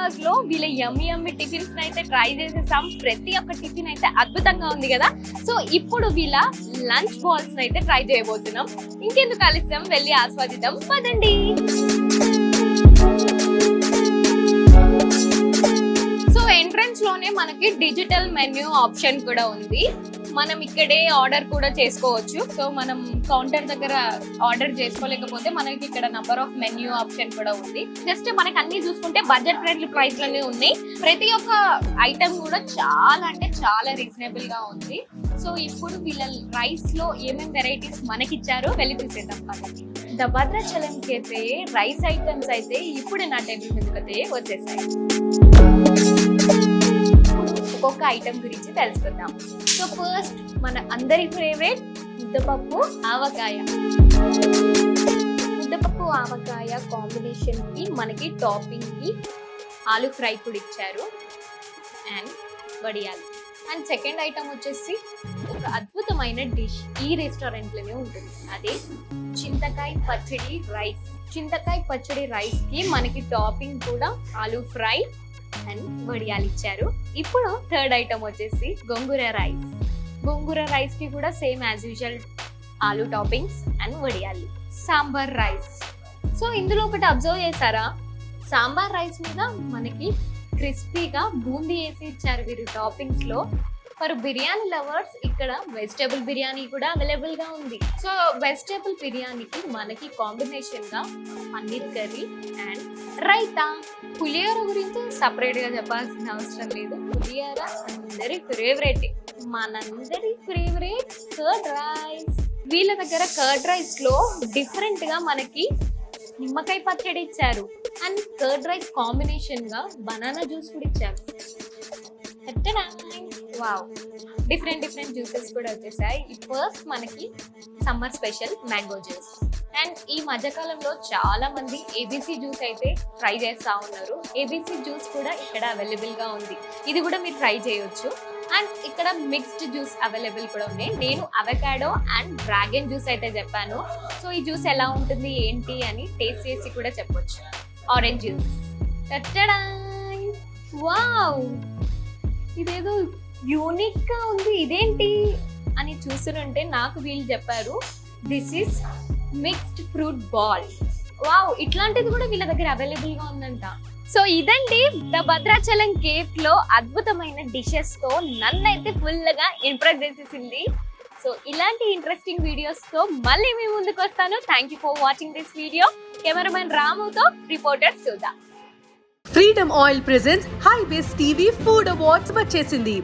ఫస్ట్లో వీళ్ళ yummy yummy tiffins అయితే ట్రై చేసేసాం. ప్రతి ఒక్క టిఫిన్ అయితే అద్భుతంగా ఉంది కదా? సో ఇప్పుడు వీళ్ళ లంచ్ బాల్స్ అయితే ట్రై చేయబోతున్నాం. ఇంకెందుకు ఆలస్యం? వెళ్ళి ఆస్వాదిద్దాం. పదండి. సో ఎంట్రన్స్లోనే మనకి డిజిటల్ మెన్యూ ఆప్షన్ కూడా ఉంది. మనం ఇక్కడే ఆర్డర్ కూడా చేసుకోవచ్చు. సో మనం కౌంటర్ దగ్గర ఆర్డర్ చేసుకోలేకపోతే మనకి ఇక్కడ నంబర్ ఆఫ్ మెన్యూ ఆప్షన్ కూడా ఉంది. జస్ట్ మనకి అన్ని చూసుకుంటే బడ్జెట్ ఫ్రెండ్లీ ప్రైస్లోనే ఉన్నాయి. ప్రతి ఒక్క ఐటమ్ కూడా చాలా అంటే చాలా రీజనబుల్గా ఉంది. సో ఇప్పుడు వీళ్ళ రైస్లో ఏమేమి వెరైటీస్ మనకి ఇచ్చారో వెళ్ళి చూసేద్దాం పదండి ద భద్రాచలం అయితే రైస్ ఐటమ్స్ అయితే ఇప్పుడు నా టేబుల్ మీదకైతే వచ్చేసాయి. ఒక్కొక్క ఐటమ్ గురించి తెలుసుకుందాం. సో ఫస్ట్ మన అందరి ఫేవరెట్ ముద్దపప్పు ఆవకాయ. ముద్దపప్పు ఆవకాయ కాంబినేషన్కి మనకి టాపింగ్కి ఆలు ఫ్రై కూడా ఇచ్చారు. అండ్ వడియాలు. అండ్ సెకండ్ ఐటమ్ వచ్చేసి ఒక అద్భుతమైన డిష్ ఈ రెస్టారెంట్లోనే ఉంటుంది. అదే చింతకాయ పచ్చడి రైస్ చింతకాయ పచ్చడి రైస్కి మనకి టాపింగ్ కూడా ఆలు ఫ్రై అండ్ వడియాలు ఇచ్చారు. ఇప్పుడు థర్డ్ ఐటమ్ వచ్చేసి గోంగూర రైస్. గోంగూర రైస్కి కూడా సేమ్ యాజ్ యూజువల్ ఆలు టాపింగ్స్ అండ్ వడియాలు. సాంబార్ రైస్. సో ఇందులో ఒకటి అబ్జర్వ్ చేశారా? సాంబార్ రైస్ మీద మనకి క్రిస్పీగా బూందీ వేసి ఇచ్చారు వీరు టాపింగ్స్లో. ఫర్ బిర్యానీ లవర్స్ ఇక్కడ వెజిటేబుల్ బిర్యానీ కూడా అవైలబుల్గా ఉంది. సో వెజిటేబుల్ బిర్యానీకి మనకి కాంబినేషన్గా పన్నీర్ కర్రీ అండ్ రైతా. పులిహోర గురించి సపరేట్గా చెప్పాల్సిన అవసరం లేదు. పులిహోర అందరి ఫేవరెట్. మనందరి ఫేవరెట్ కర్డ్ రైస్. వీళ్ళ దగ్గర కర్డ్ రైస్లో డిఫరెంట్గా మనకి నిమ్మకాయ పచ్చడి ఇచ్చారు. అండ్ కర్డ్ రైస్ కాంబినేషన్గా బనానా జ్యూస్ కూడా ఇచ్చారు. వావ్. డిఫరెంట్ డిఫరెంట్ జ్యూసెస్ కూడా వచ్చేసాయి. ఫస్ట్ మనకి summer special mango juice and ఈ మధ్యకాలంలో చాలా మంది ఏబీసీ జ్యూస్ అయితే ట్రై చేస్తూ ఉన్నారు. ఏబీసీ జ్యూస్ కూడా ఇక్కడ అవైలబుల్గా ఉంది. ఇది కూడా మీరు ట్రై చేయొచ్చు. అండ్ ఇక్కడ మిక్స్డ్ జ్యూస్ అవైలబుల్ కూడా ఉన్నాయి నేను అవకాడో అండ్ డ్రాగన్ జ్యూస్ అయితే చెప్పాను. సో ఈ జ్యూస్ ఎలా ఉంటుంది ఏంటి అని టేస్ట్ చేసి కూడా చెప్పొచ్చు. ఆరెంజ్ జ్యూస్ వావ్ ఇదేదో యూనిక్గా ఉంది. ఇదేంటి? అని చూస్తుంటే నాకు వీళ్ళు చెప్పారు this is mixed fruit ball wow ఇట్లాంటిది కూడా వీళ్ళ దగ్గర అవైలబుల్గా ఉందంట. సో ఇదండి ద భద్రాచలం కేఫ్లో అద్భుతమైన డిషెస్తో నన్నైతే ఫుల్గా ఇంప్రెస్ చేసేసింది. సో ఇలాంటి ఇంట్రెస్టింగ్ వీడియోస్తో మళ్ళీ మీ ముందుకు వస్తాను. Thank you for watching this video cameraman రాముతో reporter Sudha Freedom oil presents Hybiz TV food awards వచ్చేసింది.